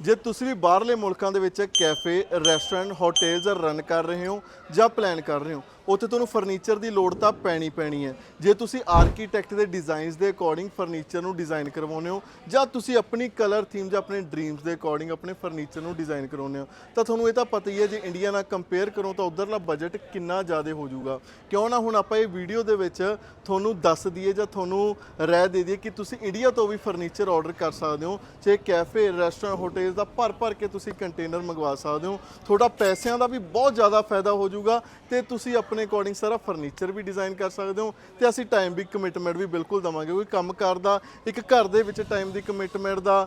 ਜੇ ਤੁਸੀਂ ਵੀ ਬਾਹਰਲੇ ਮੁਲਕਾਂ ਦੇ ਵਿੱਚ ਕੈਫੇ, ਰੈਸਟੋਰੈਂਟ, ਹੋਟਲਸ ਰਨ ਕਰ ਰਹੇ ਹੋ ਜਾਂ ਪਲਾਨ ਕਰ ਰਹੇ ਹੋ, ਉੱਥੇ ਤੁਹਾਨੂੰ ਫਰਨੀਚਰ ਦੀ ਲੋੜ ਤਾਂ ਪੈਣੀ ਪੈਣੀ ਹੈ। ਜੇ ਤੁਸੀਂ ਆਰਕੀਟੈਕਟ ਦੇ ਡਿਜ਼ਾਈਨਸ ਦੇ ਅਕੋਰਡਿੰਗ ਫਰਨੀਚਰ ਨੂੰ ਡਿਜ਼ਾਈਨ ਕਰਵਾਉਂਦੇ ਹੋ ਜਾਂ ਤੁਸੀਂ ਆਪਣੀ ਕਲਰ ਥੀਮ ਜਾਂ ਆਪਣੇ ਡ੍ਰੀਮਸ ਦੇ ਅਕੋਰਡਿੰਗ ਆਪਣੇ ਫਰਨੀਚਰ ਨੂੰ ਡਿਜ਼ਾਈਨ ਕਰਾਉਂਦੇ ਹੋ, ਤਾਂ ਤੁਹਾਨੂੰ ਇਹ ਤਾਂ ਪਤਾ ਹੀ ਹੈ ਜੇ ਇੰਡੀਆ ਨਾਲ ਕੰਪੇਅਰ ਕਰੋ ਤਾਂ ਉਧਰਲਾ ਬਜਟ ਕਿੰਨਾ ਜ਼ਿਆਦਾ ਹੋ ਜਾਊਗਾ। ਕਿਉਂ ਨਾ ਹੁਣ ਆਪਾਂ ਇਹ ਵੀਡੀਓ ਦੇ ਵਿੱਚ ਤੁਹਾਨੂੰ ਦੱਸ ਦਈਏ ਜਾਂ ਤੁਹਾਨੂੰ ਰਾਏ ਦੇ ਦਈਏ ਕਿ ਤੁਸੀਂ ਇੰਡੀਆ ਤੋਂ ਵੀ ਫਰਨੀਚਰ ਆਰਡਰ ਕਰ ਸਕਦੇ ਹੋ, ਚਾਹੇ ਕੈਫੇ ਰੈਸਟੋਰੈਂਟ ਹੋਟਲਸ ਦਾ ਭਰ ਭਰ ਕੇ ਤੁਸੀਂ ਕੰਟੇਨਰ ਮੰਗਵਾ ਸਕਦੇ ਹੋ। ਤੁਹਾਡਾ ਪੈਸਿਆਂ ਦਾ ਵੀ ਬਹੁਤ ਜ਼ਿਆਦਾ ਫਾਇਦਾ ਹੋ ਜਾਊਗਾ ਤੇ ਤੁਸੀਂ ਆਪਣੇ ਅਕੋਰਡਿੰਗ ਸਾਰਾ ਫਰਨੀਚਰ ਵੀ ਡਿਜ਼ਾਈਨ ਕਰ ਸਕਦੇ ਹੋ ਤੇ ਅਸੀਂ ਟਾਈਮ ਵੀ ਕਮਿਟਮੈਂਟ ਵੀ ਬਿਲਕੁਲ ਦਵਾਂਗੇ ਕੋਈ ਕੰਮਕਾਰ ਦਾ, ਇੱਕ ਘਰ ਦੇ ਵਿੱਚ ਟਾਈਮ ਦੀ ਕਮਿਟਮੈਂਟ ਦਾ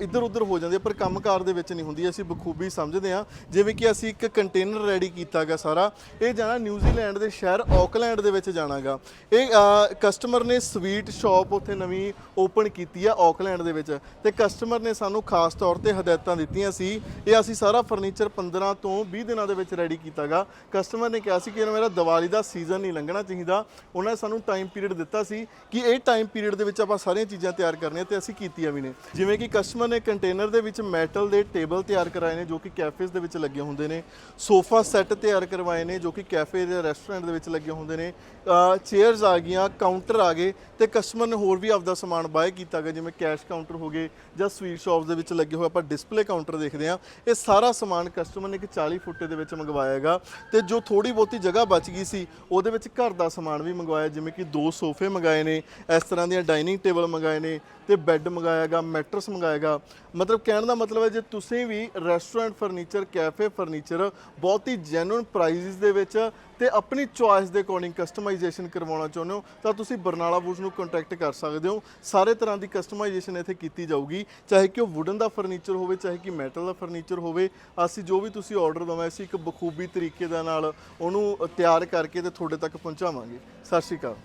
ਇੱਧਰ ਉੱਧਰ ਹੋ ਜਾਂਦੀ ਹੈ, ਪਰ ਕੰਮਕਾਰ ਦੇ ਵਿੱਚ ਨਹੀਂ ਹੁੰਦੀ, ਅਸੀਂ ਬਖੂਬੀ ਸਮਝਦੇ ਹਾਂ। ਜਿਵੇਂ ਕਿ ਅਸੀਂ ਇੱਕ ਕੰਟੇਨਰ ਰੈਡੀ ਕੀਤਾਗਾ ਸਾਰਾ, ਇਹ ਜਾਣਾ ਨਿਊਜ਼ੀਲੈਂਡ ਦੇ ਸ਼ਹਿਰ ਆਕਲੈਂਡ ਦੇ ਵਿੱਚ ਜਾਣਾਗਾ। ਇਹ ਕਸਟਮਰ ਨੇ ਸਵੀਟ ਸ਼ਾਪ ਉੱਥੇ ਨਵੀਂ ਓਪਨ ਕੀਤੀ ਆ ਆਕਲੈਂਡ ਦੇ ਵਿੱਚ ਤੇ ਕਸਟਮਰ ਨੇ ਸਾਨੂੰ ਖਾਸ ਤੌਰ ਤੇ ਹਦਾਇਤਾਂ ਦਿੱਤੀਆਂ ਸੀ। ਇਹ ਅਸੀਂ ਸਾਰਾ ਫਰਨੀਚਰ 15 ਤੋਂ 20 ਦਿਨਾਂ ਦੇ ਵਿੱਚ ਰੈਡੀ ਕੀਤਾਗਾ। ਕਸਟਮਰ ਨੇ ਕਿਹਾ ਸੀ ਕਿ ਮੇਰਾ ਦੀਵਾਲੀ ਦਾ ਸੀਜ਼ਨ ਨਹੀਂ ਲੰਘਣਾ ਚਾਹੀਦਾ। ਉਹਨਾਂ ਨੇ ਸਾਨੂੰ ਟਾਈਮ ਪੀਰੀਅਡ ਦਿੱਤਾ ਸੀ ਕਿ ਇਹ ਟਾਈਮ ਪੀਰੀਅਡ ਦੇ ਵਿੱਚ ਆਪਾਂ ਸਾਰੀਆਂ ਚੀਜ਼ਾਂ ਤਿਆਰ ਕਰਨੀਆਂ ਤੇ ਅਸੀਂ ਕੀਤੀਆਂ ਵੀ ਨੇ। ਜਿਵੇਂ ਕਿ ਕਸਟਮਰ ਨੇ ਕੰਟੇਨਰ ਦੇ ਵਿੱਚ ਮੈਟਲ ਦੇ ਟੇਬਲ ਤਿਆਰ ਕਰਾਏ ਨੇ ਜੋ ਕਿ ਕੈਫੇਜ਼ ਦੇ ਵਿੱਚ ਲੱਗੇ ਹੁੰਦੇ ਨੇ। ਸੋਫਾ ਸੈੱਟ ਤਿਆਰ ਕਰਵਾਏ ਨੇ ਜੋ ਕਿ ਕੈਫੇ ਜਾਂ ਰੈਸਟੋਰੈਂਟ ਦੇ ਵਿੱਚ ਲੱਗੇ ਹੁੰਦੇ ਨੇ। ਚੇਅਰਸ ਆ ਗਈਆਂ ਕਾਊਂਟਰ ਆ ਗਏ ਤੇ ਕਸਟਮਰ ਨੇ ਹੋਰ ਵੀ ਆਪਦਾ ਸਮਾਨ ਬਾਏ ਕੀਤਾ ਗਿਆ ਜਿਵੇਂ ਕੈਸ਼ ਕਾਊਂਟਰ ਹੋ ਗਏ ਜਾਂ ਸਵੀਟ ਸ਼ਾਪਸ ਦੇ ਵਿੱਚ ਲੱਗੇ ਹੋਏ ਆਪਾਂ ਡਿਸਪਲੇ ਕਾਊਂਟਰ ਦੇਖਦੇ ਆ ਇਹ ਸਾਰਾ ਸਮਾਨ ਕਸਟਮਰ ਨੇ ਇੱਕ 40 ਫੁੱਟੇ ਦੇ ਵਿੱਚ ਮੰਗਵਾਇਆ ਹੈਗਾ। ਤੇ ਜੋ ਥੋੜੀ ਬਹੁਤੀ ਜਗ੍ਹਾ ਬਚ ਗਈ ਸੀ, ਉਹਦੇ ਵਿੱਚ ਘਰ ਦਾ ਸਮਾਨ ਵੀ ਮੰਗਵਾਇਆ, ਜਿਵੇਂ ਕਿ ਦੋ ਸੋਫੇ ਮੰਗਾਏ ਨੇ, ਇਸ ਤਰ੍ਹਾਂ ਦੀਆਂ ਡਾਈਨਿੰਗ ਟੇਬਲ ਮੰਗਾਏ ਨੇ, ਤੇ ਬੈੱਡ ਮੰਗਾਇਆਗਾ ਮੈਟਰਸ ਮੰਗਾਏਗਾ ਮਤਲਬ ਕਹਿਣ ਦਾ ਮਤਲਬ ਹੈ, ਜੇ ਤੁਸੀਂ ਵੀ ਰੈਸਟੋਰੈਂਟ ਫਰਨੀਚਰ ਕੈਫੇ ਫਰਨੀਚਰ ਬਹੁਤ ਹੀ ਜੈਨੂਇਨ ਪ੍ਰਾਈਸਿਸ ਦੇ ਵਿੱਚ ਤੇ ਆਪਣੀ ਚੁਆਇਸ ਦੇ ਅਕੋਰਡਿੰਗ ਕਸਟਮਾਈਜ਼ੇਸ਼ਨ ਕਰਵਾਉਣਾ ਚਾਹੁੰਦੇ ਹੋ, ਤਾਂ ਤੁਸੀਂ ਬਰਨਾਲਾ ਵੁੱਡਸ ਨੂੰ ਕੰਟੈਕਟ ਕਰ ਸਕਦੇ ਹੋ। ਸਾਰੇ ਤਰ੍ਹਾਂ ਦੀ ਕਸਟਮਾਈਜ਼ੇਸ਼ਨ ਇੱਥੇ ਕੀਤੀ ਜਾਊਗੀ, ਚਾਹੇ ਕਿ ਉਹ ਵੁਡਨ ਦਾ ਫਰਨੀਚਰ ਫਰਨੀਚਰ ਹੋਵੇ, ਚਾਹੇ ਕਿ ਮੈਟਲ ਦਾ ਫਰਨੀਚਰ ਹੋਵੇ, ਅਸੀਂ ਜੋ ਵੀ ਤੁਸੀਂ ਆਰਡਰ ਦਵਾਂ ਅਸੀਂ ਇੱਕ ਬਖੂਬੀ ਤਰੀਕੇ ਦੇ ਨਾਲ ਉਹਨੂੰ ਤਿਆਰ ਕਰਕੇ ਤੇ ਤੁਹਾਡੇ ਤੱਕ ਪਹੁੰਚਾਵਾਂਗੇ। ਸਤਿ ਸ਼੍ਰੀ ਅਕਾਲ।